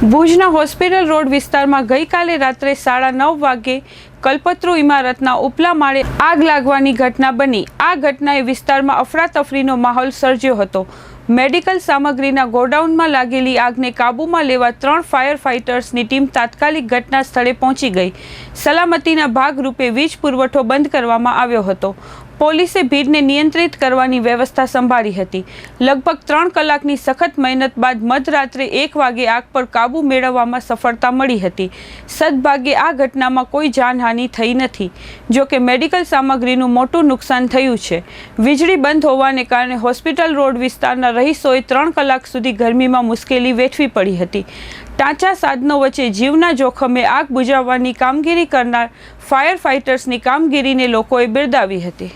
ભુજના hospital road વિસ્તારમાં ગઈકાલે રાત્રે સાડા નવ વાગે કલ્પતરુ ઇમારતના ઉપલા માળે આગ લાગવાની ઘટના બની. આ ઘટનાએ વિસ્તારમાં અફરાતફરીનો માહોલ સર્જ્યો હતો. મેડિકલ સામગ્રીના ગોડાઉનમાં લાગેલી આગને કાબૂમાં લેવા ત્રણ ફાયર ફાઇટર્સની ટીમ તાત્કાલિક ઘટના સ્થળે પહોંચી ગઈ. સલામતીના ભાગરૂપે વીજ પુરવઠો બંધ કરવામાં આવ્યો હતો. પોલીસે ભીડને નિયંત્રિત કરવાની વ્યવસ્થા સંભાળી હતી. લગભગ ત્રણ કલાકની સખત મહેનત બાદ મધરાત્રે એક વાગે આગ પર કાબૂ મેળવવામાં સફળતા મળી હતી. સદભાગ્યે આ ઘટનામાં કોઈ જાનહાનિ થઈ નથી. જોકે મેડિકલ સામગ્રીનું મોટું નુકસાન થયું છે. વીજળી બંધ હોવાને કારણે હોસ્પિટલ રોડ વિસ્તારના રહીશોએ ત્રણ કલાક સુધી ગરમીમાં મુશ્કેલી વેઠવી પડી હતી. ટાંચા સાધનો વચ્ચે જીવના જોખમે આગ બુજાવવાની કામગીરી કરનાર ફાયર ફાઇટર્સની કામગીરીને લોકોએ બિરદાવી હતી.